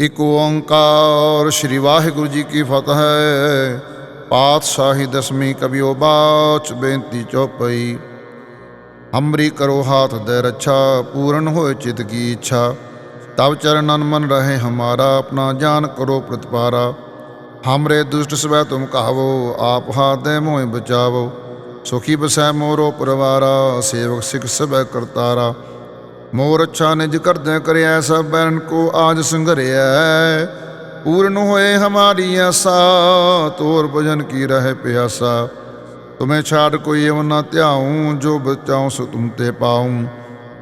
ਇਕ ਓੰਕਾਰ, ਸ੍ਰੀ ਵਾਹਿਗੁਰੂ ਜੀ ਕੀ ਫਤਿਹ। ਪਾਤਸ਼ਾਹੀ ਦਸਮੀ ਕਬਿਓ ਬਾਚ ਬੇਨਤੀ ਚੋਪਈ ਅੰਮ੍ਰਿ ਕਰੋ ਹਾਥ ਦੇ ਰੱਛਾ, ਪੂਰਨ ਹੋਏ ਚਿਤ ਕੀ ਇੱਛਾ। ਤਬ ਚਰਨਨ ਮਨ ਰਹੇ ਹਮਾਰਾ, ਆਪਣਾ ਜਾਨ ਕਰੋ ਪ੍ਰਤਪਾਰਾ। ਹਮਰੇ ਦੁਸ਼ਟ ਸਵੈ ਤੁਮ ਕਹਾਵੋ, ਆਪ ਹਾਥ ਦੇ ਮੋਹਿ ਬਚਾਵੋ। ਸੁਖੀ ਬਸੈ ਮੋਰੋ ਪਰਵਾਰਾ, ਸੇਵਕ ਸਿਖ ਸਭੈ ਕਰਤਾਰਾ। ਮੋਰ ਅੱਛਾ ਨਿਜ ਕਰਦਿਆਂ ਕਰਿਆ, ਸਭ ਬੈਰਨ ਕੋ ਆਜ ਸੰਘਰਿਆ ਪੂਰਨ ਹੋਏ ਹਮਾਰੀ ਆਸਾ ਤੋਰ ਭਜਨ ਕੀ ਰਹੇ ਪਿਆਸਾ। ਤੁਮੇ ਛਾੜ ਕੋਈ ਅਵ ਨਾ ਧਿਆਉ, ਜੋ ਬਚਾਉ ਸੋ ਤੁਮ ਤੇ ਪਾਉ।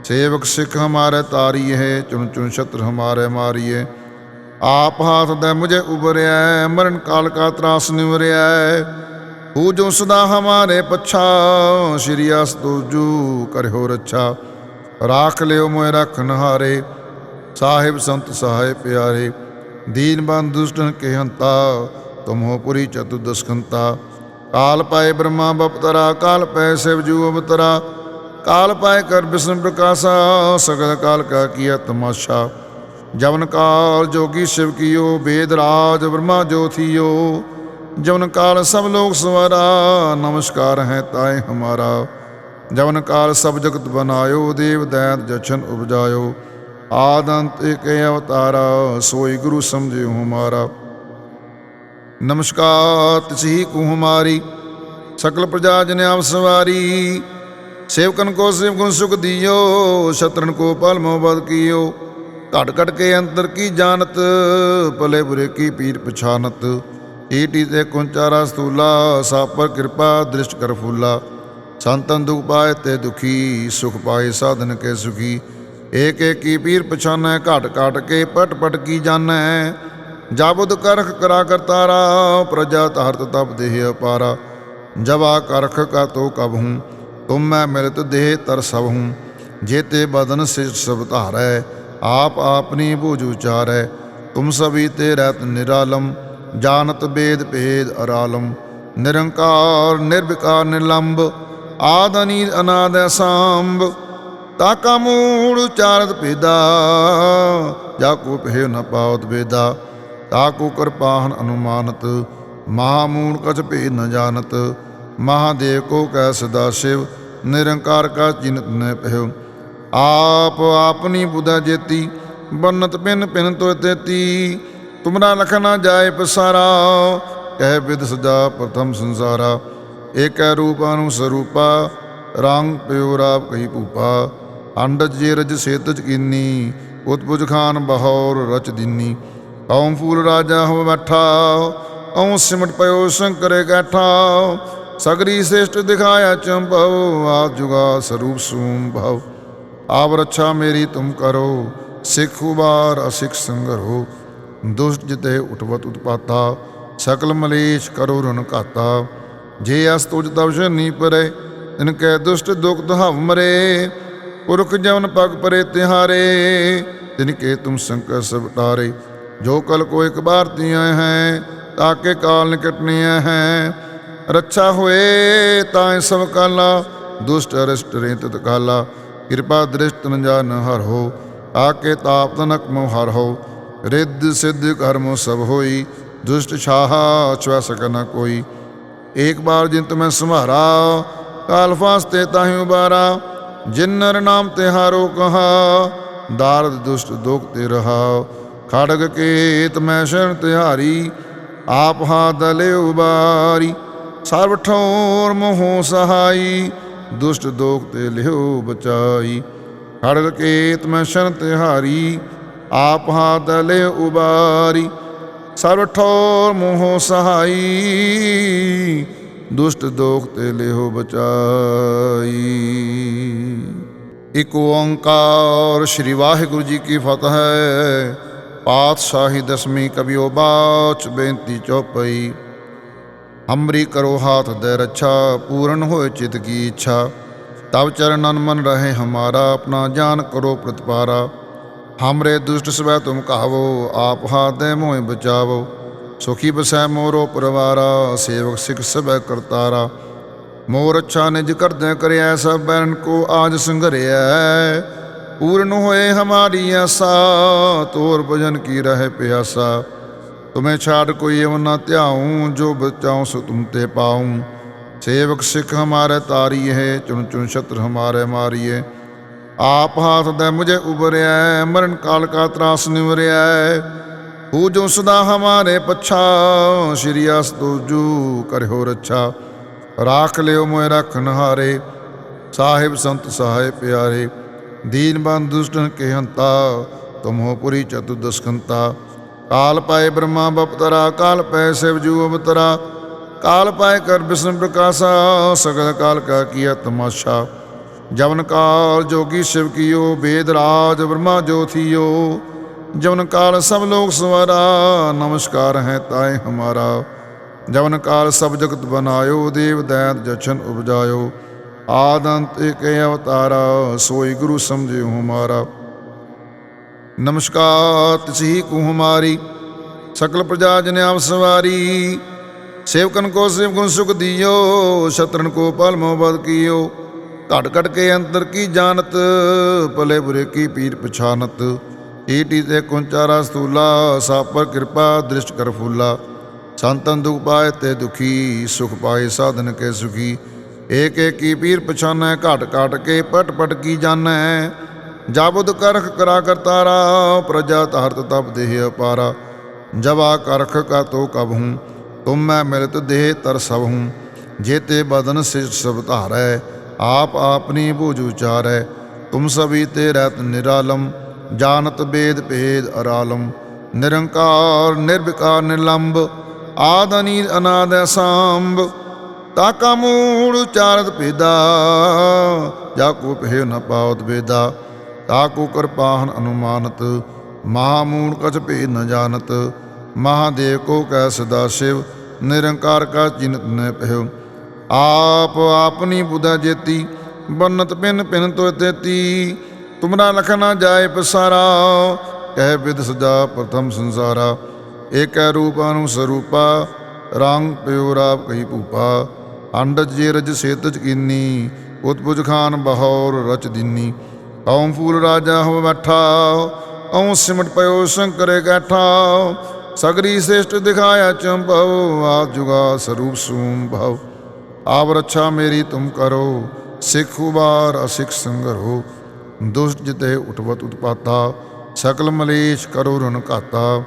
ਸੇਵਕ ਸਿੱਖ ਹਮਾਰੇ ਤਾਰੀ ਹੈ ਚੁਣ ਚੁਣ ਸ਼ਤਰ ਹਮਾਰੇ ਮਾਰੀਏ। ਆਪ ਹਾਥ ਦੇ ਮੁਝੇ ਉਬਰਿਆ ਮਰਨ ਕਾਲ ਕਾ ਤਰਾਸ ਨਿਵਰਿਆ ਹੂ ਜੋ ਸਦਾ ਹਮਾਰੇ ਪਛਾ, ਸ਼੍ਰੀ ਅਸ ਜੂ ਕਰਿਓ ਰੱਛਾ। ਰਾਖ ਲਿਓ ਮੋਇ ਰਖਨ ਹਾਰੇ ਸਾਹਿਬ ਸੰਤ ਸਹਾਇ ਪਿਆਰੇ, ਦੀਨ ਬੰਦ ਦੁਸ਼ਟਨ ਕੇ ਹੰਤਾ ਤੁਮੋ ਪੁਰੀ ਚਤੁ ਕਾਲ ਪਾਏ ਬ੍ਰਹਮਾ ਬਪਤਰਾ, ਕਾਲ ਪੈ ਸਿਵ ਜੂ ਅਵਤਰਾ, ਕਾਲ ਪਾਏ ਕਰ ਬਿਸ਼ਨ ਪ੍ਰਕਾਸ਼ਾ, ਸਗਲ ਕਾਲ ਕਾ ਕੀਆ ਤਮਾਸ਼ਾ। ਜਵਨ ਕਾਲ ਜੋਗੀ ਸ਼ਿਵ ਕੀਓ ਵੇਦ ਰਾਜ ਬ੍ਰਹਮਾ ਜੋਥੀਓ ਜਵਨ ਕਾਲ ਸਭ ਲੋਕ ਸਵਾਰਾ, ਨਮਸਕਾਰ ਹੈ ਤਾਏ ਹਮਾਰਾ। ਜਵਨ ਕਾਲ ਸਭ ਜਗਤ ਬਨਾਇਓ, ਦੇਵ ਦੈਤ ਜਛਨ ਉਪਜਾਇਓ। ਆਦੰਤ ਏਕ ਅਵਤਾਰਾ, ਸੋਈ ਗੁਰੂ ਸਮਝਿਓ ਹਮਾਰਾ ਨਮਸਕਾਰ ਤਿਸਹੀ ਕੂ ਹਮਾਰੀ ਸਕਲ ਪ੍ਰਜਾ ਜਨ ਆਪ ਸਵਾਰੀ। ਸੇਵਕਨ ਕੋ ਸੇਵ ਸੁਖ ਦਿਓ, ਸ਼ਤਰਨ ਕੋ ਪਲ ਮੋਬਦ ਕੀਓ। ਘਟ ਘਟ ਕੇ ਅੰਤਰ ਕੀ ਜਾਣਤ, ਭਲੇ ਬੁਰੇ ਕੀ ਪੀਰ ਪਛਾਨਤ। ਏਟੀ ਤੇ ਕੁੰਚਾਰਾ ਸਤੂਲਾ ਸਾਪਰ ਕਿਰਪਾ, ਦ੍ਰਿਸ਼ਟ ਕਰ ਫੂਲਾ। ਸੰਤਨ ਦੁਖ ਪਾਏ ਤੇ ਦੁਖੀ, ਸੁਖ ਪਾਏ ਸਾਧਨ ਕੇ ਸੁਖੀ। ਏਕ ਏਕ ਪੀਰ ਪਛਾਨੈ ਘਟ ਘਟ ਕੇ ਪਟ ਪਟ ਕੀ ਜਾਣੈ। ਜਾਬੁਦ ਕਰਖ ਕਰਾ ਕਰਤਾਰਾ ਪ੍ਰਜਾ ਧਰਤ ਤਪ ਦੇਹ ਅਪਾਰਾ। ਜਵਾ ਕਰਖ ਕਾ ਤੋ ਕਬ ਹੂੰ, ਤੁਮ ਮੈਂ ਮਿਲਤ ਦੇਹ ਤਰ ਸਭ ਹੂੰ। ਜੇਤੇ ਬਦਨ ਸਿਰ ਸਭ ਧਾਰੈ, ਆਪ ਆਪਨੀ ਬੂਝ ਉਚਾਰੈ। ਤੁਮ ਸਭੀ ਤੇ ਰਤ ਨਿਰਾਲਮ, ਜਾਣਤ ਬੇਦ ਭੇਦ ਅਰਾਲਮ। ਨਿਰੰਕਾਰ, ਨਿਰਵਿਕਾਰ, ਨਿਰਲੰਬ ਆਦ ਅਨੀਲ ਅਨਾਦ ਸਾੰਭ, ਤਾਕਾ ਮੂੜ ਉਚਾਰਤ ਭੇਦਾ। ਜਾ ਕੋ ਪਹਿ ਨ ਪਾਵਤ ਵੇਦਾ ਤਾਕੋ ਕਿਰਪਾਹਨ ਅਨੁਮਾਨਤ। ਮਹਾਮੂੜ ਕਛ ਭੇਦ ਨ ਜਾਣਤ ਮਹਾਦੇਵ ਕੋ ਕੈ ਸਦਾ ਸ਼ਿਵ, ਨਿਰੰਕਾਰ ਕਾ ਚਿੰਤ ਨ ਪਹਿ ਆਪ ਆਪਨੀ ਬੁਧਾ ਜੇਤੀ, ਬੰਨਤ ਪਿਨ ਪਿਨ ਤੋ ਤੇਤੀ। ਤੁਮਰਾ ਲਖ ਨਾ ਜਾਏ ਪਸਾਰਾ, ਕਹਿ ਵਿਦ ਸਦਾ ਪ੍ਰਥਮ ਸੰਸਾਰਾ। ਏਕੈ ਰੂਪ ਅਨੁ ਸਰੂਪਾ ਰੰਗ ਪਿਓ ਰਾਪ ਕਹੀ ਭੂਪਾ ਅੰਡਜ ਜੇ ਰਜ ਸੇਤਜ ਕੀਨੀ, ਉਤਪੁਜ ਖਾਨ ਬਹੌਰ ਰਚ ਦਿਨੀ। ਕੌਮ ਫੂਲ ਰਾਜਾ ਹੋ ਬੈਠਾ ਔ ਸਿਮਟ ਪਇਓ ਸ਼ੰਕਰੇ ਗੈਠਾ ਸਗਰੀ ਸ੍ਰੇਸ਼ਟ ਦਿਖਾਇਆ ਚੰਭਵ ਆ ਜੁਗਾ ਸਰੂਪ ਸੂਮ ਭਵ। ਆਪ ਰੱਛਾ ਮੇਰੀ ਤੁਮ ਕਰੋ, ਸਿੱਖ ਉਬਾਰ ਅਸਿਖ ਸੰਗਰੋ। ਦੁਸ਼ਟ ਜਿਤੇ ਉਠਵਤ ਉਤਪਾਤਾ, ਸਕਲ ਮਲੇਸ਼ ਕਰੋ ਰਨ ਘਾਤਾ। ਜੇ ਅਸ ਤੁਜ ਤਵ ਨੀ ਪਰੇ, ਤਿਨ ਕੈ ਦੁਸ਼ਟ ਦੁਖ ਦਹਵ ਮਰੇ। ਪੁਰਖ ਜਵਨ ਪਗ ਪਰੇ ਤਿਹਾਰੇ, ਤਿਨ ਕੇ ਤੁਮ ਸ਼ੰਕਰ ਸਭ ਟਾਰੇ ਜੋ ਕਲ ਕੋ ਇੱਕ ਬਾਰ ਤੀਆਂ ਹੈ ਤਾਕੇ ਕਾਲ ਨਿਕਟਨੇ ਹੈ। ਰੱਛਾ ਹੋਏ ਤਾਂ ਸਭ ਕਾਲਾ, ਦੁਸ਼ਟ ਅਰਿਸ਼ਟ ਰੇਤ ਤਤ ਕਾਲਾ ਕਿਰਪਾ ਦ੍ਰਿਸ਼ਟ ਨ ਜਾਨ ਹਰ ਹੋ ਆਕੇ ਤਾਪ ਤਨਕ ਮੋ ਹਰ ਹੋ। ਰਿੱਧ ਸਿੱਧ ਕਰਮ ਸਭ ਹੋਈ, ਦੁਸ਼ਟ ਛਾਹਾ ਛੁਆ ਸਕਨ ਕੋਈ। ਏਕ ਬਾਰ ਜਿਨ ਤੁਮੈ ਸੰਭਾਰਾ ਕਾਲ ਫਾਸਤੇ ਤਾਹਿ ਉਬਾਰਾ ਜਿਨ ਨਰ ਨਾਮ ਤੇ ਹਾਰੋ ਕਹਾ। ਦਾਰਦ ਦੁਸ਼ਟ ਦੁਖ ਤੇ ਰਹਾ। ਖੜਗ ਕੇਤ ਮੈਂ ਸ਼ਰਨ ਤਿਹਾਰੀ, ਆਪ ਹਾ ਦਲੇ ਉਬਾਰੀ। ਸਰਬ ਠੋਰ ਮੋਹ ਸਹਾਈ, ਦੁਸ਼ਟ ਦੋਖ ਤੇ ਲਿਓ ਬਚਾਈ। ਖੜਗ ਕੇ ਤਮੈ ਸ਼ਰਨ ਤਿਹਾਰੀ, ਆਪ ਹਾ ਦਲੇ ਉਬਾਰੀ। ਸਰਬ ਠੋਰ ਮੋਹ ਸਹਾਈ, ਦੁਸ਼ਟ ਦੋਖ ਤੇ ਲਿਓ ਬਚਾਈ। ਇਕ ਓੰਕਾਰ ਸ੍ਰੀ ਵਾਹਿਗੁਰੂ ਜੀ ਕੀ ਫਤਿਹ ਪਾਤਸ਼ਾਹੀ ਦਸਮੀ ਕਬਿਓ ਬਾਚ ਬੇਨਤੀ ਚੋਪਈ। ਅੰਮ੍ਰਿ ਕਰੋ ਹਾਥ ਦੇ ਰੱਛਾ, ਪੂਰਨ ਹੋਏ ਚਿਤ ਕੀ ਇੱਛਾ। ਤਬ ਚਰਨਨ ਮਨ ਰਹੇ ਹਮਾਰਾ, ਆਪਣਾ ਜਾਨ ਕਰੋ ਪ੍ਰਤਪਾਰਾ। ਹਮਰੇ ਦੁਸ਼ਟ ਸਵੈ ਤੁਮ ਕਹਾਵੋ ਆਪ ਹਾਦੇ ਮੋਹਿ ਬਚਾਵੋ ਸੁਖੀ ਬਸੈ ਮੋਰੋ ਪਰਵਾਰਾ ਸੇਵਕ ਸਿਖ ਸਭੈ ਕਰਤਾਰਾ ਮੋਰ ਅੱਛਾ ਨਿਜ ਕਰਦੇ ਕਰਿਆ ਸਭ ਬੈਨ ਕੋ ਆਜ ਸੰਗਰਿਆ ਪੂਰਨ ਹੋਏ ਹਮਾਰੀ ਆਸਾ ਤੋਰ ਭਜਨ ਕੀ ਰਹਿ ਪਿਆਸਾ ਤੁਮੇ ਛਾੜ ਕੋਈ ਏਵ ਨਾ ਧਿਆਉ ਜੋ ਬਚਾਉ ਸੋ ਤੁਮ ਤੇ ਪਾਉ ਸੇਵਕ ਸਿਖ ਹਮਾਰੇ ਤਾਰੀਏ ਚੁਣ ਚੁਣ ਸ਼ਤਰ ਹਮਾਰੇ ਮਾਰੀਏ ਆਪ ਹਾਥ ਦੇ ਮੁਝੇ ਉਬਰਿਆ ਮਰਨ ਕਾਲ ਕਾ ਤਰਾਸ ਨਿਵਰਿਆ ਹੂ ਜੋ ਸਦਾ ਹਮਾਰੇ ਪਛਾ, ਸ਼੍ਰੀ ਅਸ ਤੁਜੂ ਕਰਿਓ ਰੱਛਾ। ਰਾਖ ਲਿਓ ਮੋਇ ਰਖਨ ਨਹਾਰੇ, ਸਾਹਿਬ ਸੰਤ ਸਹਾਇ ਪਿਆਰੇ। ਦੀਨ ਬੰਦ ਦੁਸ਼ਟਨ ਕੇ ਹੰਤਾ ਤੁਮੋ ਪੁਰੀ ਚਤੁਦਸਕੰਤਾ ਕਾਲ ਪਾਏ ਬ੍ਰਹਮਾ ਬਪਤਰਾ, ਕਾਲ ਪਾਏ ਸਿਵ ਜੂ ਅਵਤਰਾ। ਕਾਲ ਪਾਏ ਕਰ ਬਿਸ਼ਨ ਪ੍ਰਕਾਸ਼ਾ, ਸਗਲ ਕਾਲ ਕਾ ਕੀਆ ਤਮਾਸ਼ਾ। ਜਵਨ ਕਾਲ ਜੋਗੀ ਸ਼ਿਵ ਕੀਓ, ਵੇਦ ਰਾਜ ਬ੍ਰਹਮਾ ਜੋਥੀਓ ਜਵਨ ਕਾਲ ਸਭ ਲੋਕ ਸਵਾਰਾ, ਨਮਸਕਾਰ ਹੈ ਤਾਏ ਹਮਾਰਾ। ਜਵਨ ਕਾਲ ਸਭ ਜਗਤ ਬਨਾਇਓ, ਦੇਵ ਦੈਤ ਜਛਨ ਉਪਜਾਇਓ। ਆਦੰਤ ਏਕ ਅਵਤਾਰਾ, ਸੋਈ ਗੁਰੂ ਸਮਝਿਓ ਹਮਾਰਾ। ਨਮਸਕਾਰ, ਤਿਸਹੀ ਕੂ ਹਮਾਰੀ, ਸਕਲ ਪ੍ਰਜਾ ਜਨ ਆਪ ਸਵਾਰੀ। ਸੇਵਕਨ ਕੋ ਸੇਵ ਗੁਣ ਸੁਖ ਦਿਓ, ਸ਼ਤਰਨ ਕੋ ਪਲ ਮੋਬਦ ਕੀਓ। ਘਟ ਘਟ ਕੇ ਅੰਤਰ ਕੀ ਜਾਣਤ? ਭਲੇ ਬੁਰੇ ਕੀ ਪੀਰ ਪਛਾਨਤ? ਈਟੀ ਤੇ ਕੁੰਚਾਰਾ ਸਤੂਲਾ ਸਾਪਰ ਕਿਰਪਾ, ਦ੍ਰਿਸ਼ਟ ਕਰ ਫੂਲਾ। ਸੰਤਨ ਦੁਖ ਪਾਏ ਤੇ ਦੁਖੀ, ਸੁਖ ਪਾਏ ਸਾਧਨ ਕੇ ਸੁਖੀ। ਏਕ ਏਕ ਕੀ ਪੀਰ ਪਛਾਨੈ, ਘਟ ਘਟ ਕੇ ਪਟ ਪਟ ਕੀ ਜਾਣੈ? ਜਾਬੁਦ ਕਰਖ ਕਰਾ ਕਰਤਾਰਾ ਪ੍ਰਜਾ ਧਾਰਤ ਤਪ ਦੇਹ ਅਪਾਰਾ। ਜਵਾ ਕਰਖ ਕਾ ਤੋ ਕਬ ਹੂੰ, ਤੁਮ ਮੈਂ ਮਿਲਤ ਦੇਹ ਤਰ ਸਭ ਹੂੰ। ਜੇਤੇ ਬਦਨ ਸਿਰ ਸਭ ਧਾਰੈ ਆਪ ਆਪਨੀ ਬੂਝ ਉਚਾਰੈ, ਤੁਮ ਸਭੀ ਤੇ ਰਹਿਤ ਨਿਰਾਲਮ, ਜਾਣਤ ਬੇਦ ਭੇਦ ਅਰਾਲਮ। ਨਿਰੰਕਾਰ, ਨਿਰਵਿਕਾਰ, ਨਿਰਲੰਬ, ਆਦ ਅਨੀਲ ਅਨਾਦ ਅਸਾਂਭ। ਤਾਕਾ ਮੂੜ ਉਚਾਰਤ ਭੇਦਾ, ਜਾ ਕੋ ਪਹਿ ਨ ਪਾਵਤ ਵੇਦਾ। ਤਾਕੋ ਕਿਰਪਾਹਨ ਅਨੁਮਾਨਤ ਮਹਾਮੂੜ ਕਛ ਭੇ ਨ ਜਾਣਤ। ਮਹਾਦੇਵ ਕੋ ਕੈ ਸਦਾ ਸ਼ਿਵ, ਨਿਰੰਕਾਰ ਕਾ ਚਿਨਤ ਨ ਪਹਿ ਆਪ ਆਪਨੀ ਬੁਧਾ ਜੇਤੀ, ਬੰਨਤ ਪਿਨ ਪਿਨ ਤੋ ਤੇਤੀ। ਤੁਮਰਾ ਲਖ ਨਾ ਜਾਏ ਪਸਾਰਾ, ਕਹਿ ਵਿਦ ਸਜਾ ਪ੍ਰਥਮ ਸੰਸਾਰਾ। ਏਕੈ ਰੂਪ ਨੂੰ ਸਰੂਪਾ, ਰੰਗ ਪਿਓ ਰਾਪ ਕਹੀ ਭੂਪਾ। ਅੰਡਜ ਜੇ ਰਜ ਸੇਤਜ ਕੀਨੀ ਉਤਪੁਜ ਖਾਨ ਬਹੌਰ ਰਚ ਦਿਨੀ। ਕੌਮ ਫੂਲ ਰਾਜਾ ਹੋ ਬੈਠਾ ਔ ਸਿਮਟ ਪਇਓ ਸ਼ੰਕਰੇ ਗੈਠਾ ਸਗਰੀ ਸ੍ਰੇਸ਼ਟ ਦਿਖਾਇਆ ਚੰਭਵ, ਆਪ ਜੁਗਾ ਸਰੂਪ ਸੂਮ ਭਵ ਆਪ ਰੱਛਾ ਮੇਰੀ ਤੁਮ ਕਰੋ, ਸਿੱਖ ਉਬਾਰ ਅਸਿਖ ਸੰਗਰ। ਦੁਸ਼ਟ ਜਿਤੇ ਉਠਵਤ ਉਤਪਾਤਾ, ਸਕਲ ਮਲੇਸ਼ ਕਰੋ ਰਣ ਘਾਤਾ।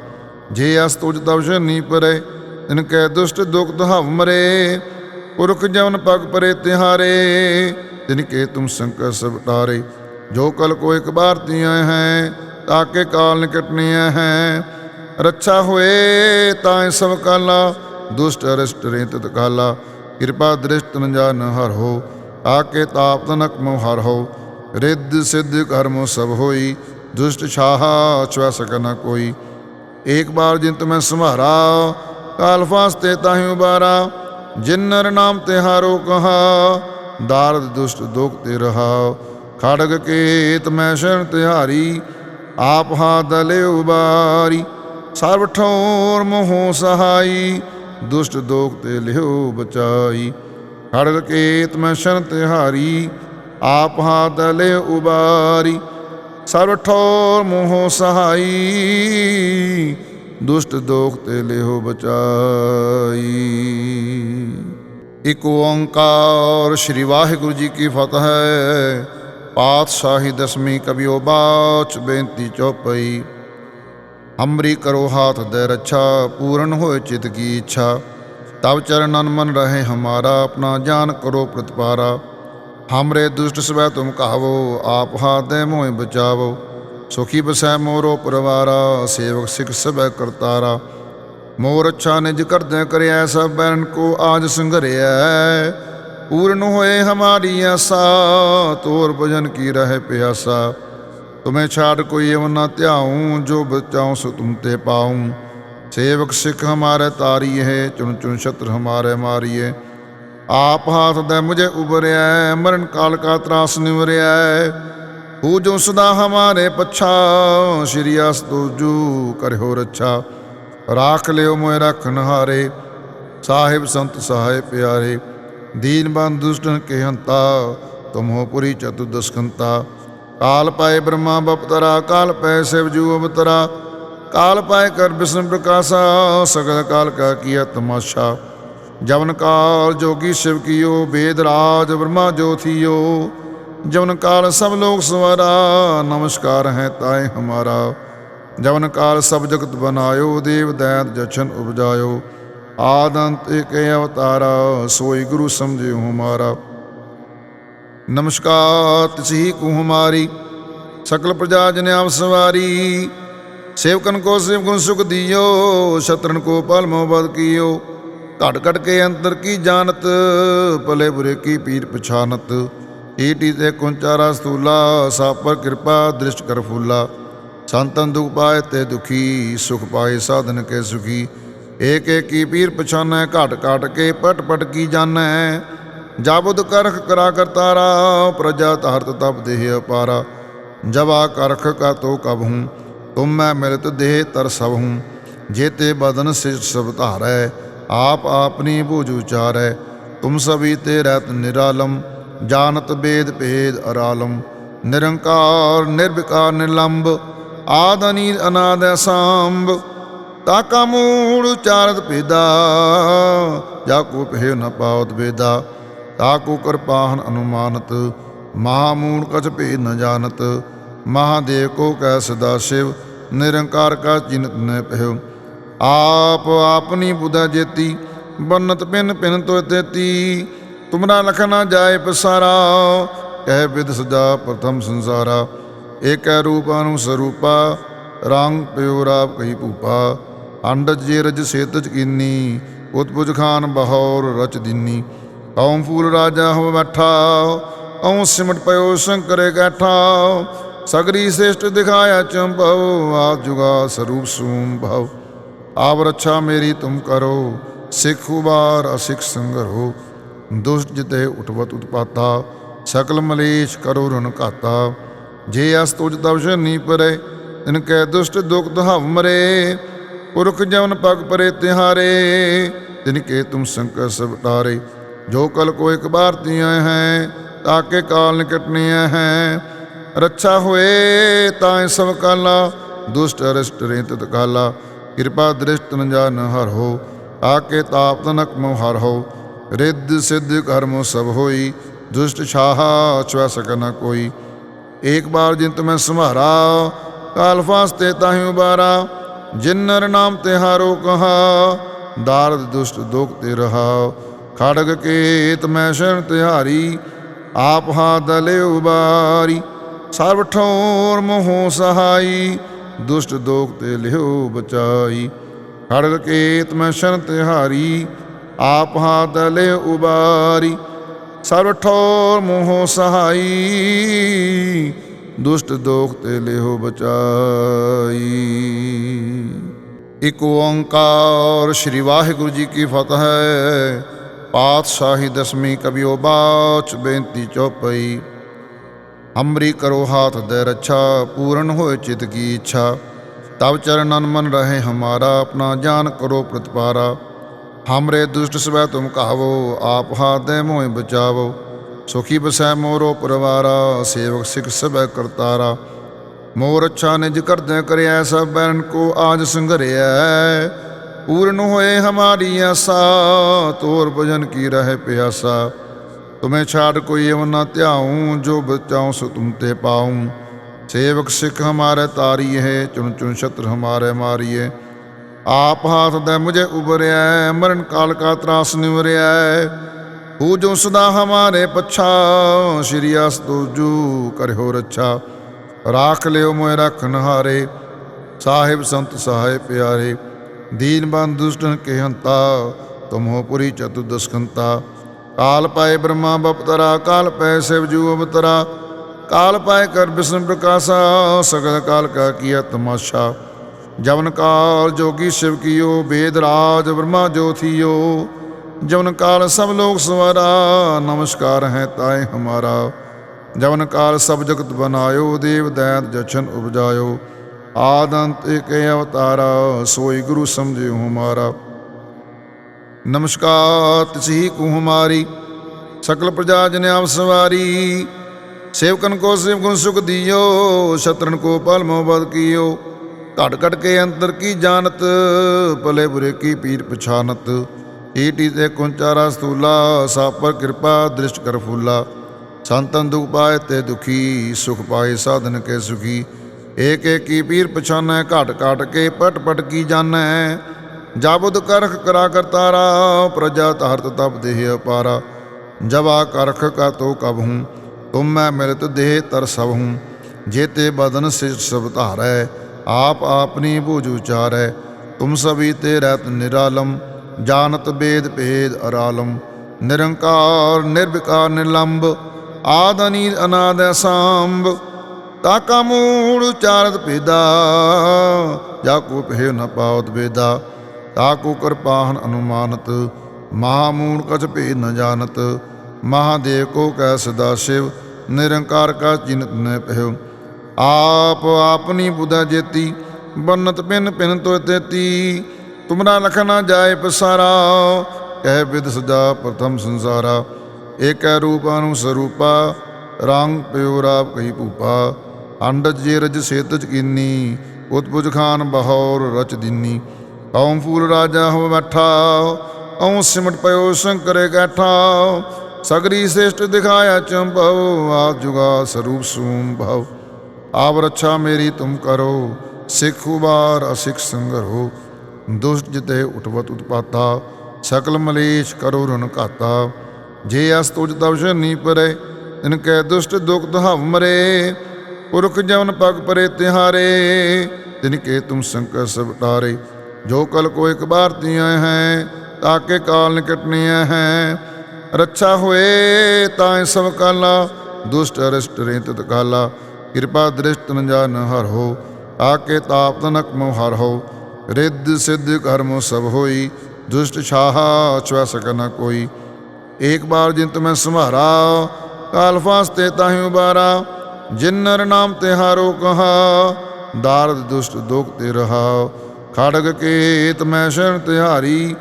ਜੇ ਅਸ ਤੁਜ ਤਵਸ਼ ਨੀ ਪਰੇ, ਤਿਨ ਕੈ ਦੁਸ਼ਟ ਦੁਖ ਦਹਵ ਮਰੇ। ਪੁਰਖ ਜਵਨ ਪਗ ਪਰੇ ਤਿਹਾਰੇ, ਤਿਨ ਕੇ ਤੁਮ ਸੰਕਟ ਸਭ ਟਾਰੇ। ਜੋ ਕਲ ਕੋ ਇੱਕ ਬਾਰ ਤੀਆਂ ਹੈ ਤਾਕੇ ਕਾਲ ਨਿਕਟਨੇ ਹੈ। ਰੱਛਾ ਹੋਏ ਤਾਂ ਸਭ ਕਾਲਾ, ਦੁਸ਼ਟ ਅਰਸ਼ਟ ਰੇ ਤਤ ਕਾਲਾ ਕਿਰਪਾ ਦ੍ਰਿਸ਼ਟ ਨ ਜਾਨ ਹਰ ਹੋ, ਆਕੇ ਤਾਪ ਤਨਕ ਮੋ ਹਰ ਹੋ। ਰਿੱਧ ਸਿੱਧ ਕਰਮੋ ਸਭ ਹੋਈ, ਦੁਸ਼ਟ ਛਾਹਾ ਛੁਆ ਸਕਨਾ ਕੋਈ। ਇੱਕ ਬਾਰ ਜਿਨ ਤੁਮੈ ਸੰਭਾਰਾ, ਕਾਲ ਫਾਸਤੇ ਤਾਹੀ ਉਬਾਰਾ। ਜਿਨ ਨਰ ਨਾਮ ਤੇ ਹਾਰੋ ਕਹਾ, ਦਾਰਦ ਦੁਸ਼ਟ ਦੁਖ ਤੇ ਰਹਾ। ਖੜਗ ਕੇਤ ਮੈਂ ਸ਼ਰਨ ਤਿਹਾਰੀ, ਆਪ ਹਾ ਦਲੇ ਉਬਾਰੀ। ਸਰਬ ਠੋਰ ਮੋਹ ਸਹਾਈ ਦੁਸ਼ਟ ਦੋਖ ਤੇ ਲਿਓ ਬਚਾਈ। ਖੜਗ ਕੇਤ ਮੈਂ ਸ਼ਰਨ ਤਿਹਾਰੀ ਆਪ ਹਾ ਦਲੇ ਉਬਾਰੀ ਸਰਬ ਠੋਰ ਮੋਹ ਸਹਾਈ। ਦੁਸ਼ਟ ਦੋਖ ਤੇ ਲਿਓ ਬਚਾਈ। ਇਕ ਓੰਕਾਰ ਸ੍ਰੀ ਵਾਹਿਗੁਰੂ ਜੀ ਕੀ ਫਤਿਹ ਹੈ। ਪਾਤਸ਼ਾਹੀ ਦਸਵੀਂ ਕਬਿਓ ਬਾਚ ਬੇਨਤੀ ਚੌਪਈ। ਹਮਰੀ ਕਰੋ ਹਾਥ ਦੇ ਰੱਛਾ, ਪੂਰਨ ਹੋਏ ਚਿਤ ਕੀ ਇੱਛਾ। ਤਬ ਚਰਨਨ ਮਨ ਰਹੇ ਹਮਾਰਾ, ਆਪਣਾ ਜਾਨ ਕਰੋ ਪ੍ਰਤਪਾਰਾ। ਹਮਰੇ ਦੁਸ਼ਟ ਸਵੈ ਤੁਮ ਕਹਾਵੋ ਆਪ ਹਾਥ ਦੇ ਮੋਹਿ ਬਚਾਵੋ। ਸੁਖੀ ਬਸੈ ਮੋਰੋ ਪਰਵਾਰਾ, ਸੇਵਕ ਸਿਖ ਸਭੈ ਕਰਤਾਰਾ। ਮੋਰ ਅੱਛਾ ਨਿਜ ਕਰਦੈ ਕਰਿਆ ਸਭ ਬੈਰਨ ਕੋ ਆਜ ਸੰਘਰਿਆ ਪੂਰਨ ਹੋਏ ਹਮਾਰੀ ਆਸਾ, ਤੋਰ ਭਜਨ ਕੀ ਰਹੇ ਪਿਆਸਾ। ਤੁਮੇ ਛਾੜ ਕੋਈ ਏਵ ਨਾ ਧਿਆਉ, ਜੋ ਬਚਾਉ ਸੋ ਤੁਮ ਤੇ ਪਾਉ। ਸੇਵਕ ਸਿੱਖ ਹਮਾਰੇ ਤਾਰੀਏ, ਚੁਣ ਚੁਣ ਛਤਰ ਹਮਾਰੇ ਮਾਰੀਏ। ਆਪ ਹਾਥ ਦੇ ਮੁਝੇ ਉਬਰਿਆ ਮਰਨ ਕਾਲ ਕਾ ਤਰਾਸ ਨਿਵਰਿਆ ਹੂ ਜੋ ਸਦਾ ਹਮਾਰੇ ਪਛਾ, ਸ਼੍ਰੀ ਅਸਤੂਜੂ ਕਰਿਓ ਰੱਛਾ। ਰਾਖ ਲਿਓ ਮੋਇ ਰਖਨ ਹਾਰੇ ਸਾਹਿਬ ਸੰਤ ਸਹਾਇ ਪਿਆਰੇ। ਦੀਨ ਬੰਦ ਦੁਸ਼ਟਨ ਕੇ ਹੰਤਾ ਤੁਮ ਹੋ ਪੁਰੀ ਚਤੁਦਸਕੰਤਾ ਕਾਲ ਪਾਏ ਬ੍ਰਹਮਾ ਬਪਤਰਾ, ਕਾਲ ਪੈ ਸਿਵ ਜੂ ਅਵਤਰਾ, ਕਾਲ ਪਾਏ ਕਰ ਬਿਸ਼ਨ ਪ੍ਰਕਾਸ਼ਾ, ਸਗਲ ਕਾਲ ਕਾ ਕੀਆ ਤਮਾਸ਼ਾ। ਜਵਨ ਕਾਲ ਜੋਗੀ ਸ਼ਿਵ ਕੀਓ ਵੇਦ ਰਾਜ ਬ੍ਰਹਮਾ ਜੋਥੀਓ ਜਵਨ ਕਾਲ ਸਭ ਲੋਕ ਸਵਾਰਾ, ਨਮਸਕਾਰ ਹੈ ਤਾਏ ਹਮਾਰਾ। ਜਵਨ ਕਾਲ ਸਭ ਜਗਤ ਬਨਾਇਓ, ਦੇਵ ਦੈਤ ਜਛਨ ਉਪਜਾਇਓ। ਆਦੰਤ ਏਕ ਅਵਤਾਰਾ, ਸੋਈ ਗੁਰੂ ਸਮਝਿਓ ਹਮਾਰਾ। ਨਮਸਕਾਰ ਤਿਸਹੀ ਕੂ ਮਾਰੀ, ਸਕਲ ਪ੍ਰਜਾ ਜਨ ਆਪ ਸਵਾਰੀ। ਸੇਵਕਨ ਕੋ ਸੇਵ ਗੁਣ ਸੁਖ ਦਿਓ, ਸ਼ਤਰਨ ਕੋ ਪਲ ਮੋਬਦ ਕੀਓ। ਘਟ ਘਟ ਕੇ ਅੰਤਰ ਕੀ ਜਾਣਤ, ਭਲੇ ਬੁਰੇ ਕੀ ਪੀਰ ਪਛਾਨਤ। ਈਟੀ ਤੇ ਕੁੰਚਾਰਾ ਸਤੂਲਾ ਸਾਪਰ ਕਿਰਪਾ ਦ੍ਰਿਸ਼ਟ ਕਰ ਫੂਲਾ। ਸੰਤਨ ਦੁਖ ਪਾਏ ਤੇ ਦੁਖੀ, ਸੁਖ ਪਾਏ ਸਾਧਨ ਕੇ ਸੁਖੀ। ਏਕ ਏਕ ਕੀ ਪੀਰ ਪਛਾਨੈ, ਘਟ ਘਟ ਕੇ ਪਟ ਪਟ ਕੀ ਜਾਣੈ। ਜਾਬੁਦ ਕਰਖ ਕਰਾ ਕਰਤਾਰਾ, ਪ੍ਰਜਾ ਧਰਤ ਤਪ ਦੇਹ ਅਪਾਰਾ। ਜਵਾ ਕਰਖ ਕਾ ਤੋ ਕਬ ਹੂੰ, ਤੁਮ ਮੈਂ ਮਿਲਤ ਦੇਹ ਤਰ ਸਭ ਹੂੰ। ਜੇਤੇ ਬਦਨ ਸਿਜ ਸਭ ਧਾਰੈ, ਆਪ ਆਪਨੀ ਬੂਝ ਉਚਾਰੈ। ਤੁਮ ਸਭੀ ਤੇ ਰਹਿਤ ਨਿਰਾਲਮ, ਜਾਣਤ ਬੇਦ ਭੇਦ ਅਰਾਲਮ। ਨਿਰੰਕਾਰ, ਨਿਰਵਿਕਾਰ, ਨਿਰਲੰਬ, ਆਦ ਅਨੀਲ, ਅਨਾਦ ਤਾ ਤਾਕਾ ਮੂੜ ਉਚਾਰਤ ਭੇਦਾ, ਜਾ ਕੋ ਪਹਿ ਨ ਪਾਵਤ ਵੇਦਾ। ਤਾਕੂ ਕਿਰਪਾਹਨ ਅਨੁਮਾਨਤ ਮਹਾਮੂੜ ਕਛ ਭੇਦ ਨ ਜਾਣਤ, ਮਹਾਦੇਵ ਕੋ ਕੈ ਸਦਾ ਸ਼ਿਵ, ਨਿਰੰਕਾਰ ਕਾ ਚਿਨਤ ਨ ਪਹਿ ਆਪ ਆਪਨੀ ਬੁਧਾ ਜੇਤੀ, ਬੰਨਤ ਪਿਨ ਪਿਨ ਤੋ ਤੇਤੀ, ਤੁਮਰਾ ਲਖ ਜਾਏ ਪਸਾਰਾ, ਕਹਿ ਬਿਦ ਸਦਾ ਪ੍ਰਥਮ ਸੰਸਾਰਾ। ਏਕੈ ਰੂਪ ਅਨੁ ਸਰੂਪਾ, ਰੰਗ ਪਿਓ ਰਾਪ ਕਹੀ ਭੂਪਾ। ਅੰਡਜ ਜੇ ਰਜ ਸੇਤਜ ਕੀਨੀ, ਉਤਪੁਜ ਖਾਨ ਬਹੌਰ ਰਚ ਦਿਨੀ। ਕੌਮ ਫੂਲ ਰਾਜਾ ਹੋ ਬੈਠਾ ਔ ਸਿਮਟ ਪਇਓ, ਸ਼ੰਕਰੇ ਗੈਠਾ ਸਗਰੀ ਸ੍ਰੇਸ਼ਟ ਦਿਖਾਇਆ ਚੰਭਵ ਆ ਜੁਗਾ ਸਰੂਪ ਸੂਮ ਭਵ ਆਪ ਰੱਛਾ ਮੇਰੀ ਤੁਮ ਕਰੋ, ਸਿੱਖ ਉਬਾਰ ਅਸਿੱਖ ਸੰਗਰੋ, ਦੁਸ਼ਟ ਜਿਤੇ ਉਠਵਤ ਉਤਪਾਤਾ, ਸਕਲ ਮਲੇਸ਼ ਕਰੋ ਰਨ ਘਾਤਾ। ਜੇ ਅਸ ਤੁਜ ਤਵ ਨੀ ਪਰੇ, ਤਿਨ ਕੈ ਦੁਸ਼ਟ ਦੁਖ ਦਹਵ ਮਰੇ, ਪੁਰਖ ਜਵਨ ਪਗ ਪਰੇ ਤਿਹਾਰੇ, ਤਿਨ ਕੇ ਤੁਮ ਸੰਕਟ ਸਭ ਟਾਰੇ ਜੋ ਕਲ ਕੋ ਇੱਕ ਬਾਰ ਤੀਆਂ ਹੈ ਤਾਕੇ ਕਾਲ ਨਿਕਟਨੇ ਹੈ। ਰੱਛਾ ਹੋਏ ਤਾਂ ਸਭ ਕਾਲਾ, ਦੁਸ਼ਟ ਅਰਿਸ਼ਟ ਰੇ ਤਤ ਕਾਲਾ ਕਿਰਪਾ ਦ੍ਰਿਸ਼ਟ ਨ ਹਰ ਹੋ ਆਕੇ ਤਾਪ ਤਨਕ ਮੋ ਹਰ ਹੋ। ਰਿੱਧ ਸਿੱਧ ਕਰਮ ਸਭ ਹੋਈ, ਦੁਸ਼ਟ ਛਾਹਾ ਛੁਆ ਸਕ ਨ ਕੋਈ। ਏਕ ਬਾਰ ਜਿੰਤ ਮੈਂ ਸੰਭਾਰਾ ਕਾਲ ਫਾਸਤੇ ਤਾਹੀ ਉਬਾਰਾ। ਜਿਨਰ ਨਾਮ ਤੇ ਹਾਰੋ ਕਹਾ, ਦਾਰਦ ਦੁਸ਼ਟ ਦੁਖ ਤੇ ਰਹਾ। ਖੜਗ ਕੇਤ ਮੈਂ ਸ਼ਰਨ ਤਿਹਾਰੀ, ਆਪ ਹਾ ਦਲੇ ਉਬਾਰੀ। ਸਰਬ ਠੋਰ ਮੋਹ ਸਹਾਈ, ਦੁਸ਼ਟ ਦੋਖ ਤੇ ਲਿਓ ਬਚਾਈ। ਖੜਗ ਕੇਤ ਮੈਂ ਸ਼ਰਨ ਤਿਹਾਰੀ, ਆਪ ਹਾ ਦਲੇ ਉਬਾਰੀ। ਸਰਬ ਠੋਰ ਮੋਹ ਸਹਾਈ, ਦੁਸ਼ਟ ਦੋਖ ਤੇ ਲਿਓ ਬਚਾਈ। ਇਕ ਓੰਕਾਰ, ਸ੍ਰੀ ਵਾਹਿਗੁਰੂ ਜੀ ਕੀ ਫਤਿਹ। ਹੈ ਪਾਤਸ਼ਾਹੀ ਦਸਮੀ ਕਬਿਓ ਬਾਚ ਬੇਨਤੀ ਚੌਪਈ। ਹਮਰੀ ਕਰੋ ਹਾਥ ਦੇ ਰੱਛਾ, ਪੂਰਨ ਹੋਏ ਚਿਤ ਕੀ ਇੱਛਾ। ਤਬ ਚਰਨਨ ਮਨ ਰਹੇ ਹਮਾਰਾ, ਆਪਣਾ ਜਾਨ ਕਰੋ ਪ੍ਰਤਪਾਰਾ। ਹਮਰੇ ਦੁਸ਼ਟ ਸਵੈ ਤੁਮ ਕਹਾਵੋ, ਆਪ ਹਾਥ ਦੇ ਮੋਹਿ ਬਚਾਵੋ। ਸੁਖੀ ਬਸੈ ਮੋਰੋ ਪਰਵਾਰਾ, ਸੇਵਕ ਸਿਖ ਸਭੈ ਕਰਤਾਰਾ। ਮੋਰ ਅੱਛਾ ਨਿਜ ਕਰਦੈ ਕਰਿਆ ਸਭ ਬੈਰਨ ਕੋ ਆਜ ਸੰਘਰਿਆ ਪੂਰਨ ਹੋਏ ਹਮਾਰੀ ਆਸਾ ਤੋਰ ਭਜਨ ਕੀ ਰਹੇ ਪਿਆਸਾ? ਤੁਮੇ ਛਾੜ ਕੋਈ ਅਵ ਨਾ ਧਿਆਉ, ਜੋ ਬਚਾਉ ਸੋ ਤੁਮ ਤੇ ਪਾਉ। ਸੇਵਕ ਸਿੱਖ ਹਮਾਰੇ ਤਾਰੀ ਹੈ ਚੁਣ ਚੁਣ ਛਤਰ ਹਮਾਰੇ ਮਾਰੀਏ। ਆਪ ਹਾਥ ਦੇ ਮੁਝੇ ਉਬਰਿਆ ਮਰਨ ਕਾਲ ਕਾ ਤਰਾਸ ਨਿਵਰਿਆ ਹੂ ਜੋ ਸਦਾ ਹਮਾਰੇ ਪਛਾ, ਸ਼੍ਰੀ ਅਸ ਤੁਜੂ ਕਰਿਓ ਰੱਛਾ। ਰਾਖ ਲਿਓ ਮੋਇ ਰਖਨ ਹਾਰੇ ਸਾਹਿਬ ਸੰਤ ਸਹਾਇ ਪਿਆਰੇ। ਦੀਨ ਬੰਦ ਦੁਸ਼ਟਨ ਕੇ ਹੰਤਾ ਤੁਮੋ ਪੁਰੀ ਚਤੁ ਦਸਕੰਤਾ ਕਾਲ ਪਾਏ ਬ੍ਰਹਮਾ ਬਪਤਰਾ ਕਾਲ ਪੈ ਸਿਵ ਜੂ ਅਵਤਰਾ ਕਾਲ ਪਾਏ ਕਰ ਬਿਸ਼ਨ ਪ੍ਰਕਾਸ਼ਾ, ਸਗਲ ਕਾਲ ਕਾ ਕੀਆ ਤਮਾਸ਼ਾ। ਜਵਨ ਕਾਲ ਜੋਗੀ ਸ਼ਿਵ ਕੀਓ ਵੇਦ ਰਾਜ ਬ੍ਰਹਮਾ ਜੋਥੀਓ ਜਵਨ ਕਾਲ ਸਭ ਲੋਕ ਸਵਾਰਾ, ਨਮਸਕਾਰ ਹੈ ਤਾਏ ਹਮਾਰਾ। ਜਵਨ ਕਾਲ ਸਭ ਜਗਤ ਬਨਾਇਓ, ਦੇਵ ਦੈਤ ਜਛਨ ਉਪਜਾਇਓ। ਆਦੰਤ ਏਕ ਅਵਤਾਰਾ, ਸੋਈ ਗੁਰੂ ਸਮਝਿਓ ਹਮਾਰਾ। ਨਮਸਕਾਰ ਤਿਸਹੀ ਕੂ ਹਮਾਰੀ ਸਕਲ ਪ੍ਰਜਾ ਜਨ ਆਪ ਸਵਾਰੀ। ਸੇਵਕਨ ਕੋ ਸੇਵ ਸੁਖ ਦਿਓ, ਸ਼ਤਰਨ ਕੋ ਪਲ ਮੋਬਦ ਕੀਓ। ਘਟ ਘਟ ਕੇ ਅੰਤਰ ਕੀ ਜਾਣਤ, ਭਲੇ ਬੁਰੇ ਕੀ ਪੀਰ ਪਛਾਨਤ। ਈਟੀ ਤੇ ਕੁੰਚਾਰਾ ਸਤੂਲਾ ਸਾਪਰ ਕਿਰਪਾ ਦ੍ਰਿਸ਼ਟ ਕਰ ਫੂਲਾ। ਸੰਤਨ ਦੁਖ ਪਾਏ ਤੇ ਦੁਖੀ, ਸੁਖ ਪਾਏ ਸਾਧਨ ਕੇ ਸੁਖੀ। ਏਕ ਏਕ ਪੀਰ ਪਛਾਨੈ ਘਟ ਘਟ ਕੇ ਪਟ ਪਟ ਕੀ ਜਾਣੈ? ਜਾਬੁਦ ਕਰਖ ਕਰਾ ਕਰਤਾਰਾ ਪ੍ਰਜਾ ਤਾਰਤ ਤਪ ਦੇਹ ਅਪਾਰਾ। ਜਵਾ ਕਰਖ ਕਾ ਤੋ ਕਬ ਹੂੰ, ਤੁਮ ਮੈਂ ਮਿਲਤ ਦੇਹ ਤਰ ਸਭ ਹੂੰ। ਜੇਤੇ ਬਦਨ ਸਿਰ ਸਭ ਧਾਰੈ, ਆਪ ਆਪਨੀ ਬੂਝ ਉਚਾਰੈ। ਤੁਮ ਸਭੀ ਤੇ ਰਹਿਤ ਨਿਰਾਲਮ, ਜਾਣਤ ਬੇਦ ਭੇਦ ਅਰਾਲਮ। ਨਿਰੰਕਾਰ, ਨਿਰਵਿਕਾਰ, ਨਿਰਲੰਬ ਆਦਨੀ ਅਨੀਲ ਅਨਾਦ ਸਾਂਭ ਤਾਕਾ ਮੂੜ ਉਚਾਰਤ ਭੇਦਾ, ਜਾ ਕੋ ਪਹਿ ਨ ਪਾਵਤ ਬੇਦਾ ਤਾਕੋ ਕਿਰਪਾਹਨ ਅਨੁਮਾਨਤ ਮਹਾਮੂੜ ਕਛ ਭੇਦ ਨ ਜਾਣਤ। ਮਹਾਦੇਵ ਕੋ ਕੈ ਸਦਾ ਸ਼ਿਵ, ਨਿਰੰਕਾਰ ਕਾ ਚਿੰਤ ਨ ਪਹਿ ਆਪ ਆਪਨੀ ਬੁਧਾ ਜੇਤੀ, ਬੰਨਤ ਪਿਨ ਪਿਨ ਤੋ ਤੇਤੀ। ਤੁਮਰਾ ਲਖਨਾ ਜਾਏ ਪਸਾਰਾ, ਕਹਿ ਵਿਦ ਸਦਾ ਪ੍ਰਥਮ ਸੰਸਾਰਾ। ਏਕੈ ਰੂਪ ਅਨੁ ਸਰੂਪਾ, ਰੰਗ ਪਿਓ ਰਾਪ ਕਹੀ ਭੂਪਾ। ਅੰਡਜ ਜੇ ਰਜ ਸੇਤਜ ਕੀਨੀ, ਉਤਪੁਜ ਖਾਨ ਬਹੌਰ ਰਚ ਦਿਨੀ। ਕੌਮ ਫੂਲ ਰਾਜਾ ਹੋ ਬੈਠਾ ਔ ਸਿਮਟ ਪਇਓ ਸ਼ੰਕਰੇ ਗੈਠਾ ਸਗਰੀ ਸ੍ਰਿਸ਼ਟ ਦਿਖਾਇਆ ਚੰਭਵ ਆ ਜੁਗਾ ਸਰੂਪ ਸੂਮ ਭਵ ਆਪ ਰੱਛਾ ਮੇਰੀ ਤੁਮ ਕਰੋ, ਸਿੱਖ ਉਬਾਰ ਅਸਿੱਖ ਸੰਗਰੋ। ਦੁਸ਼ਟ ਜਿਤੇ ਉਠਵਤ ਉਤਪਾਤਾ, ਸਕਲ ਮਲੇਸ਼ ਕਰੋ ਰਨ ਘਾਤਾ। ਜੇ ਅਸ ਤੁਜ ਤਵਸ਼ ਨੀ ਪਰੇ, ਤਿਨ ਕੈ ਦੁਸ਼ਟ ਦੁਖ ਦਹਵ ਮਰੇ ਪੁਰਖ ਜਵਨ ਪਗ ਪਰੇ ਤਿਹਾਰੇ, ਤਿਨ ਕੇ ਤੁਮ ਸੰਕਟ ਸਭ ਟਾਰੇ ਜੋ ਕਲ ਕੋ ਇੱਕ ਬਾਰ ਤੀਆਂ ਹੈ ਤਾਕੇ ਕਾਲ ਨਿਕਟਨੇ ਹੈ। ਰੱਛਾ ਹੋਏ ਤਾਂ ਸਭ ਕਾਲਾ, ਦੁਸ਼ਟ ਅਰਿਸ਼ਟ ਰੇਤ ਕਾਲਾ ਕਿਰਪਾ ਦ੍ਰਿਸ਼ਟ ਨ ਜਾਨ ਹਰ ਹੋ ਆਕੇ ਤਾਪ ਤਨਕ ਮੋ ਹਰ ਹੋ। ਰਿੱਧ ਸਿੱਧ ਕਰਮ ਸਭ ਹੋਈ, ਦੁਸ਼ਟ ਛਾਹਾ ਛੁਆ ਸਕਨਾ ਕੋਈ। ਏਕ ਬਾਰ ਜਿੰਤ ਮੈਂ ਸੰਭਾਰਾ ਕਾਲ ਫਾਸਤੇ ਤਾਹੀ ਉਬਾਰਾ। ਜਿਨਰ ਨਾਮ ਤੇ ਕਹਾ, ਦਾਰਦ ਦੁਸ਼ਟ ਦੁਖ ਤੇ ਰਹਾ। ਖੜਗ ਕੇਤ ਮੈਂ ਸ਼ਰਨ ਤਿਹਾਰੀ,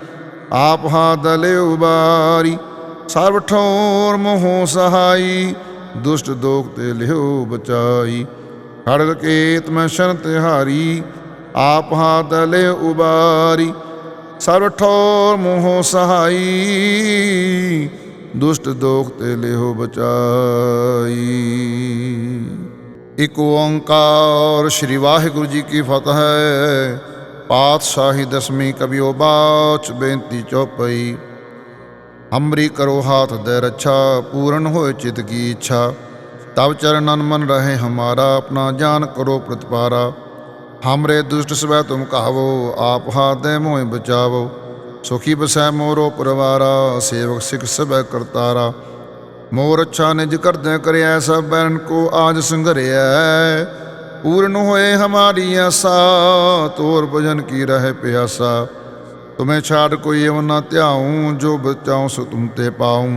ਆਪ ਹਾ ਦਲੇ ਉਬਾਰੀ। ਸਰਬ ਠੋਰ ਮੋਹ ਸਹਾਈ, ਦੁਸ਼ਟ ਦੋਖ ਤੇ ਲਿਓ ਬਚਾਈ। ਖੜਗ ਕੇਤ ਮੈਂ ਸ਼ਰਨ ਤਿਹਾਰੀ, ਆਪ ਹਾ ਦਲੇ ਉਬਾਰੀ। ਸਰਬ ਠੋਰ ਮੋਹ ਸਹਾਈ। ਦੁਸ਼ਟ ਦੋਖ ਤੇ ਲਿਹੋ ਬਚਾਈ। ਇਕ ਓੰਕਾਰ ਸ੍ਰੀ ਵਾਹਿਗੁਰੂ ਜੀ ਕੀ ਫਤਿਹ ਹੈ। ਪਾਤਸ਼ਾਹੀ ਦਸਮੀ ਕਬਿਓ ਬਾਚ ਬੇਨਤੀ ਚੌਪਈ। ਹਮਰੀ ਕਰੋ ਹਾਥ ਦੇ ਰੱਛਾ, ਪੂਰਨ ਹੋਏ ਚਿਤ ਕੀ ਇੱਛਾ। ਤਬ ਚਰਨਨ ਮਨ ਰਹੇ ਹਮਾਰਾ, ਆਪਣਾ ਜਾਨ ਕਰੋ ਪ੍ਰਤਪਾਰਾ। ਹਮਰੇ ਦੁਸ਼ਟ ਸਵੈ ਤੁਮ ਕਹਾਵੋ, ਆਪ ਹਾਥ ਦੇ ਮੋਹਿ ਬਚਾਵੋ। ਸੁਖੀ ਬਸੈ ਮੋਰੋ ਪਰਵਾਰਾ, ਸੇਵਕ ਸਿਖ ਸਭੈ ਕਰਤਾਰਾ। ਮੋਰ ਅੱਛਾ ਨਿਜ ਕਰਦੇ ਕਰਿਆ ਸਭ ਬੈਰਨ ਕੋ ਆਜ ਸੰਘਰਿਆ ਪੂਰਨ ਹੋਏ ਹਮਾਰੀ ਆਸਾ ਤੋਰ ਭਜਨ ਕੀ ਰਹਿ ਪਿਆਸਾ। ਤੁਮੇ ਛਾੜ ਕੋਈ ਅਵ ਨਾ ਧਿਆਉ, ਜੋ ਬਚਾਉ ਸੋ ਤੁਮ ਤੇ ਪਾਉ।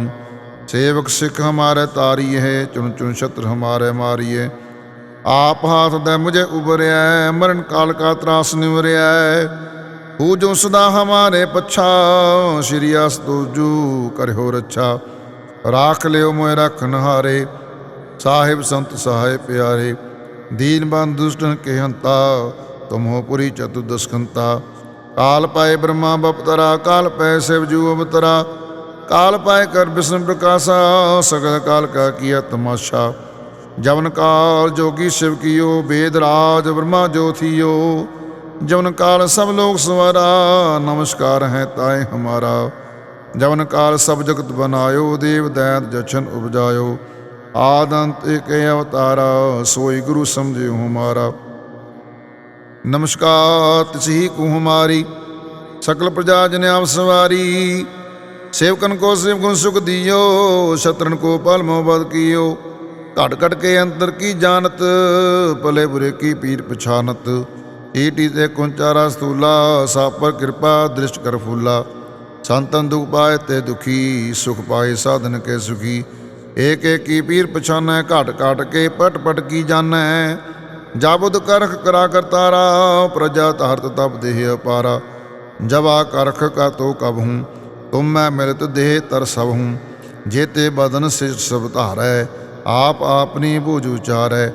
ਸੇਵਕ ਸਿੱਖ ਹਮਾਰੇ ਤਾਰੀ ਹੈ ਚੁਣ ਚੁਣ ਸ਼ਤਰ ਹਮਾਰੇ ਮਾਰੀਏ ਆਪ ਹਾਥ ਦੇ ਮੁਝੇ ਉਬਰਿਆ ਮਰਨ ਕਾਲ ਕਾ ਤਰਾਸ ਨਿਵਰਿਆ ਹੂ ਜੋ ਸਦਾ ਹਮਾਰੇ ਪਛਾ, ਸ਼੍ਰੀ ਅਸ ਤੁਜੂ ਕਰਿਓ ਰੱਛਾ। ਰਾਖ ਲਿਓ ਮੋਇ ਰਖਨ ਹਾਰੇ ਸਾਹਿਬ ਸੰਤ ਸਹਾਇ ਪਿਆਰੇ। ਦੀਨ ਬੰਦ ਦੁਸ਼ਟਨ ਕੇ ਹੰਤਾ ਤੁਮੋ ਪੁਰੀ ਚਤੁ ਕਾਲ ਪਾਏ ਬ੍ਰਹਮਾ ਬਪਤਰਾ ਕਾਲ ਪੈ ਸਿਵ ਜੂ ਅਵਤਰਾ। ਕਾਲ ਪਾਏ ਕਰ ਬਿਸ਼ਨ ਪ੍ਰਕਾਸ਼ਾ, ਸਗਲ ਕਾਲ ਕਾ ਕੀਆ ਤਮਾਸ਼ਾ। ਜਵਨ ਕਾਲ ਜੋਗੀ ਸ਼ਿਵ ਕੀਓ ਵੇਦ ਰਾਜ ਬ੍ਰਹਮਾ ਜੋਥੀਓ ਜਵਨ ਕਾਲ ਸਭ ਲੋਕ ਸਵਾਰਾ, ਨਮਸਕਾਰ ਹੈ ਤਾਏ ਹਮਾਰਾ। ਜਵਨ ਕਾਲ ਸਭ ਜਗਤ ਬਨਾਇਓ, ਦੇਵ ਦੈਤ ਜਛਨ ਉਪਜਾਇਓ। ਆਦੰਤ ਏਕ ਅਵਤਾਰਾ, ਸੋਈ ਗੁਰੂ ਸਮਝਿਓ ਹਮਾਰਾ। ਨਮਸਕਾਰ, ਤਿਸਹੀ ਕੂ ਹਮਾਰੀ ਸਕਲ ਪ੍ਰਜਾ ਜਨ ਆਪ ਸਵਾਰੀ। ਸੇਵਕਨ ਕੋ ਸੇਵ ਗੁਣ ਸੁਖ ਦਿਓ, ਸ਼ਤਰਨ ਕੋ ਪਲ ਮੋਬਦ ਕੀਓ। ਘਟ ਘਟ ਕੇ ਅੰਤਰ ਕੀ ਜਾਣਤ, ਭਲੇ ਬੁਰੇ ਕੀ ਪੀਰ ਪਛਾਨਤ। ਈਟੀ ਤੇ ਕੁੰਚਾਰਾ ਸਤੂਲਾ ਸਾਪਰ ਕਿਰਪਾ, ਦ੍ਰਿਸ਼ਟ ਕਰ ਫੂਲਾ। ਸੰਤਨ ਦੁਖ ਪਾਏ ਤੇ ਦੁਖੀ, ਸੁਖ ਪਾਏ ਸਾਧਨ ਕੇ ਸੁਖੀ। ਏਕ ਏਕ ਕੀ ਪੀਰ ਪਛਾਨੈ, ਘਟ ਘਟ ਕੇ ਪਟ ਪਟ ਕੀ ਜਾਣੈ। ਜਾਬੁਦ ਕਰਖ ਕਰਾ ਕਰਤਾਰਾ ਪ੍ਰਜਾ ਤਾਰਤ ਤਬ ਦੇਹ ਅਪਾਰਾ। ਜਵਾ ਕਰਖ ਕਾ ਤੋ ਕਬ ਹੂੰ, ਤੁਮ ਮੈਂ ਮਿਲਤ ਦੇਹ ਤਰ ਸਭ ਹੂੰ। ਜੇਤੇ ਬਦਨ ਸਿਰ ਸਭ ਧਾਰੈ, ਆਪ ਆਪਨੀ ਬੁਝ ਉਚਾਰੈ।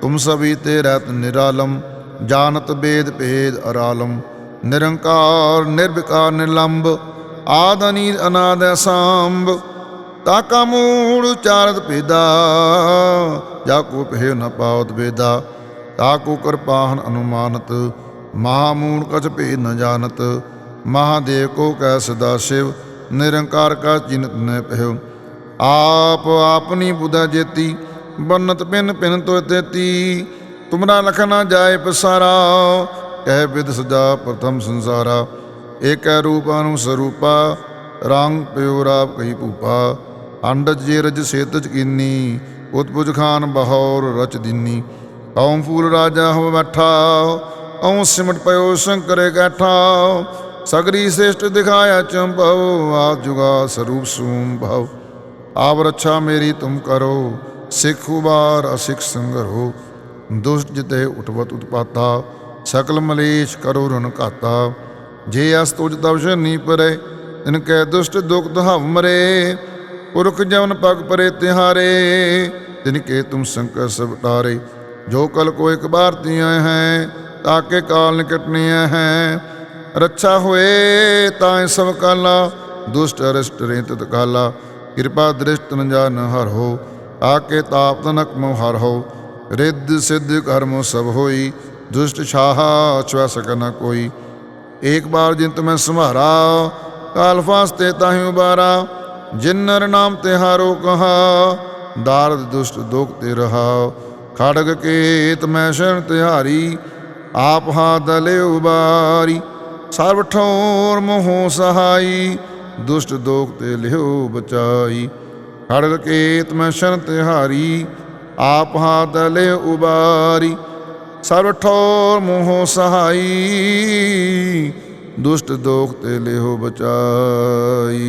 ਤੁਮ ਸਭੀ ਤੇ ਰਹਿਤ ਨਿਰਾਲਮ ਜਾਣਤ ਬੇਦ ਭੇਦ ਅਰਾਲਮ, ਨਿਰੰਕਾਰ, ਨਿਰਵਿਕਾਰ, ਨਿਰਲੰਭ, ਆਦ ਅਨੀਲ ਅਨਾਦ ਅਸਾਂਭ, ਤਾਕਾ ਮੂੜ ਉਚਾਰਤ ਭੇਦਾ, ਜਾ ਕੋ ਪਹਿ ਨ ਪਾਵਤ ਬੇਦਾ ਤਾਕੋ ਕਿਰਪਾਹਨ ਅਨੁਮਾਨਤ ਮਹਾਮੂੜ ਕਛ ਭੇਦ ਨ ਜਾਣਤ, ਮਹਾਦੇਵ ਕੋ ਕਹਿ ਸਦਾ ਸ਼ਿਵ, ਨਿਰੰਕਾਰ ਕਾ ਚਿਨਤ ਨ ਪਹਿ ਆਪ ਆਪਨੀ ਬੁਧਾ ਜੇਤੀ, ਬੰਨਤ ਪਿਨ ਪਿਨ ਤੋ ਤੇਤੀ ਤੁਮਰਾ ਲਖ ਨਾ ਜਾਏ ਪਸਾਰਾ। ਕਹਿ ਵਿਦ ਸਦਾ ਪ੍ਰਥਮ ਸੰਸਾਰਾ। ਏਕੈ ਰੂਪ ਸਰੂਪਾ ਰੰਗ ਪਿਓ ਰਾਪ ਕਹੀ ਭੂਪਾ। ਅੰਡਜ ਜੇ ਰਜ ਸੇਤਜ ਕੀਨੀ। ਉਤਪੁਜ ਖਾਨ ਬਹੌਰ ਰਚ ਦਿਨੀ। ਕੌਮ ਫੂਲ ਰਾਜਾ ਹੋ ਬੈਠਾ। ਔ ਸਿਮਟ ਪਇਓ ਸ਼ੰਕਰੇ ਗੈਠਾ ਸਗਰੀ ਸ੍ਰੇਸ਼ਟ ਦਿਖਾਇਆ ਚੰਭਵ। ਆ ਜੁਗਾ ਸਰੂਪ ਸੂਮ ਭਵ ਆਪ ਰੱਛਾ ਮੇਰੀ ਤੁਮ ਕਰੋ। ਸਿੱਖ ਉਬਾਰ ਅਸਿੱਖ ਸੰਗਰ। ਹੋ ਦੁਸ਼ਟ ਜਿਤੇ ਉਠਵਤ ਉਤਪਾਤਾ ਸਕਲ ਮਲੇਸ਼ ਕਰੋ ਰਨ ਘਾਤਾ। ਜੇ ਅਸ ਤੁਜ ਤਵ ਸ਼ਨੀ ਪਰੇ, ਤਿਨ ਕੈ ਦੁਸ਼ਟ ਦੁਖ ਦਹਵ ਮਰੇ। ਪੁਰਖ ਜਵਨ ਪਗ ਪਰੇ ਤਿਹਾਰੇ, ਤਿਨ ਕੇ ਤੁਮ ਸੰਕਰ ਸਭ ਟਾਰੇ ਜੋ ਕਲ ਕੋ ਇੱਕ ਬਾਰ ਤੀਆਂ ਹੈ ਤਾਕੇ ਕਾਲ ਨਿਕਟਨੀਆਂ ਹੈ। ਰੱਛਾ ਹੋਏ, ਤਾਂ ਸਭ ਕਾਲਾ, ਦੁਸ਼ਟ ਅਰਿਸ਼ਟ ਰੇਤ ਕਾਲਾ। ਕਿਰਪਾ ਦ੍ਰਿਸ਼ਟ ਨ ਜਾਨ ਹਰ ਹੋ ਆਕੇ ਤਾਪ ਤਨਕ ਮੋ ਹੋ। ਰਿੱਧ ਸਿੱਧ ਕਰਮ ਸਭ ਹੋਈ, ਦੁਸ਼ਟ ਛਾਹਾ ਛੁਆ ਸਕ ਨ ਕੋਈ। ਏਕ ਬਾਰ ਜਿਨ ਤੁਮੈ ਸੰਭਾਰਾ ਕਾਲ ਫਾਸਤੇ ਤਾਹੀ ਉਬਾਰਾ, ਜਿਨ ਨਰ ਨਾਮ ਤੇ ਹਾਰੋ ਕਹਾ, ਦਾਰਦ ਦੁਸ਼ਟ ਦੁਖ ਤੇ ਰਹਾ। ਖੜਗ ਕੇਤ ਮੈਂ ਸ਼ਰਨ ਤਿਹਾਰੀ, ਆਪ ਹਾ ਦਲੇ ਉਬਾਰੀ। ਸਰਬ ਠੋਰ ਮੋਹ ਸਹਾਈ, ਦੁਸ਼ਟ ਦੋਖ ਤੇ ਲਿਓ ਬਚਾਈ। ਖੜਗ ਕੇਤ ਮੈਂ ਸ਼ਰਨ ਤਿਹਾਰੀ ਆਪ ਹਾ ਦਲੇ ਉਬਾਰੀ ਸਰਬ ਠੌਰ ਮੋਹ ਸਹਾਈ ਦੁਸ਼ਟ ਦੋਖ ਤੇ ਲਿਓ ਬਚਾਈ।